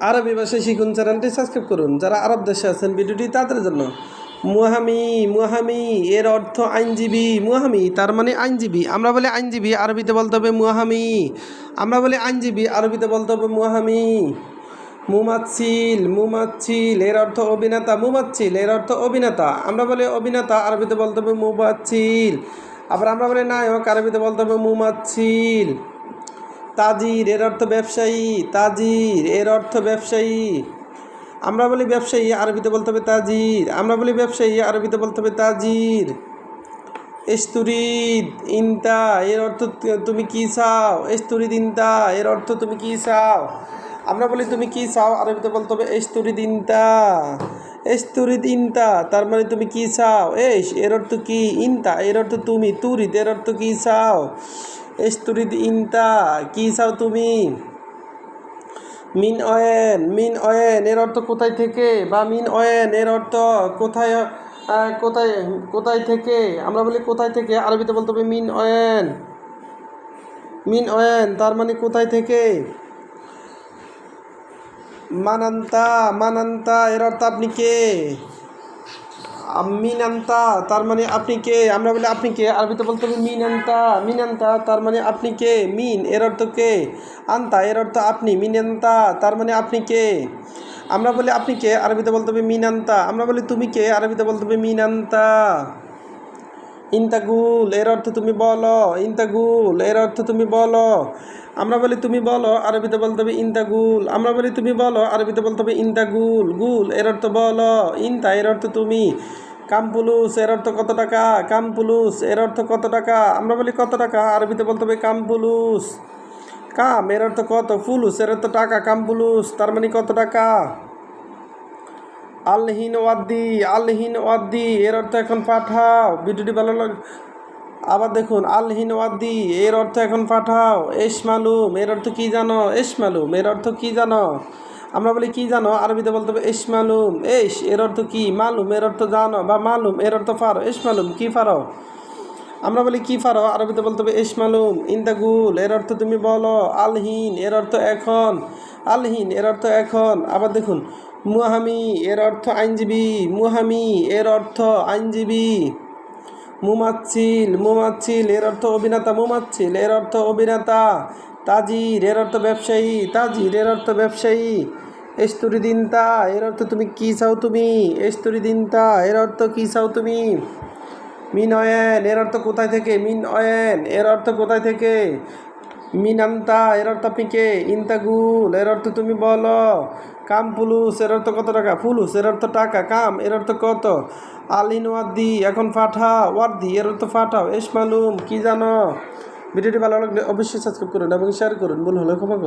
আরবি ভাষায় শিখুন চ্যানেলটি সাবস্ক্রাইব করুন। যারা আরব দেশে আছেন ভিডিওটি তাদের জন্য। মুহামি মুহামি এর অর্থ আইনজীবী। মুহামি তার মানে আইনজীবী। আমরা বলি আইনজীবী, আরবিতে বলতে হবে মুহামি আমরা বলি আইনজীবী, আরবিতে বলতে হবে মুহামি মুমাচ্ছিল মুমাচ্ছিল, এর অর্থ অভিনেতা। মুমাচ্ছিল, এর অর্থ অভিনেতা। আমরা বলি অভিনেতা, আরবিতে বলতে হবে মুবাচ্ছিল আবার আমরা বলি নায়ক, আরবিতে বলতে হবে মুমাচ্ছিল। তাজির এর অর্থ ব্যবসায়ী, তাজির এর অর্থ ব্যবসায়ী। আমরা বলি ব্যবসায়ী, আরবিতে বলতে হবে তাজির। আমরা বলি ব্যবসায়ী, আরবিতে বলতে হবে তাজির। এস্তুরিদ, ইনতা, এর অর্থ তুমি কি চাও? এস্তুরিদ, ইন্তা, এর অর্থ তুমি কি চাও? আমরা বলি তুমি কি চাও? আরবিতে বলতে হবে এস্তুরিদ, ইনতা। এস্তুরিদ, ইনতা, তার মানে তুমি কি চাও? এস, এর অর্থ কি? ইন্তা, এর অর্থ তুমি, তুরিদ, এর অর্থ কি চাও? এস্তুরিদ ইনতা, কি চাও তুমি? মিন অয়েন মিন অয়েন, এর অর্থ কোথায় থেকে? বা মিন অয়েন, এর অর্থ কোথায় কোথায় কোথায় থেকে? আমরা বলি কোথায় থেকে, আরবিতে বলতে হবে মিন অয়েন। মিন অয়েন, তার মানে কোথায় থেকে? মানান্তা মানান্তা, এর অর্থ আপনি কে? মিনান্তা, তার মানে আপনি কে? আমরা বলি আপনি কে? আরবিতে বলতে হবে মিনান্তা। মিনান্তা, তার মানে আপনি কে? মিন, এর অর্থ কে? আন্তা, এর অর্থ আপনি। মিনান্তা, তার মানে আপনি কে? আমরা বলি আপনি কে? আরবিতে বলতে হবে মিনান্তা। আমরা বলি তুমি কে? আরবিতে বলতে হবে মিনান্তা। ইন্তাগুল, এর অর্থ তুমি বলো, ইন্তাগুল, এর অর্থ তুমি বলো। আমরা বলি তুমি বলো, আরবিতে বলতে হবে ইন্তাগুল। আমরা বলি তুমি বলো, আরবিতে বলতে হবে ইন্তাগুল। গুল, এর অর্থ বলো। ইন্তা, এর অর্থ তুমি। কামপুলুস, এর অর্থ কত টাকা? কামপুলুস, এর অর্থ কত টাকা? আমরা বলি কত টাকা? আরবিতে বলতে হবে কামপুলুস। কাম, এর অর্থ কত? ফুলুস, এর অর্থ টাকা। কামপুলুস, তার মানে কত টাকা? আলহিন ওয়াদ্দি আলহিন ওয়াদ্দি, এর অর্থ এখন পাঠাও। ভিডিওটি ভালো লাগ আবার দেখুন, আলহিন ওয়াদ্দি, এর অর্থ এখন পাঠাও। এস মালুম, এর অর্থ কী জানো? এস মালুম, এর অর্থ কী জানো? আমরা বলি কী জানো? আরবিতে বলতে হবে এস মালুম। এস, এর অর্থ কী? মালুম, এর অর্থ জানো? বা মালুম, এর অর্থ ফারো। এস মালুম, কি ফারো? আমরা বলি কি ফারো আরবিতে বলতে হবে এস মালুম ইন্দাগুল এর অর্থ তুমি বলো আলহীন এর অর্থ এখন আলহীন এর অর্থ এখন আবার দেখুন মুহামি এর অর্থ আইনজীবী মুহামি এর অর্থ আইনজীবী মুমাচ্ছিল মুমাচ্ছিল এর অর্থ অভিনেতা মুমাচ্ছিল এর অর্থ অভিনেতা তাজির এর অর্থ ব্যবসায়ী তাজির এর অর্থ ব্যবসায়ী এস্তুরি দিনতা এর অর্থ তুমি কি চাও তুমি এস্তুরি দিনতা এর অর্থ কি চাও তুমি মিন অয়েন এর অর্থ কোথায় থেকে? মিন অয়েন এর অর্থ কোথায় থেকে? মিন মিনান্তা, এর অর্থ আপনি কে? ইন্তাগুল, এর অর্থ তুমি বলো। কাম পুলুস, এর অর্থ কত টাকা? ফুলুস এর অর্থ টাকা। কাম, এর অর্থ কত? আলিন ওয়াদ্দি এখন ফাঠা ওয়ার্দি এর অর্থ ফাটাও এস মালুম, কি জানো? ভিডিওটি ভালো লাগলে অবশ্যই সাবস্ক্রাইব করুন এবং শেয়ার করুন। ভুল হলে ক্ষমা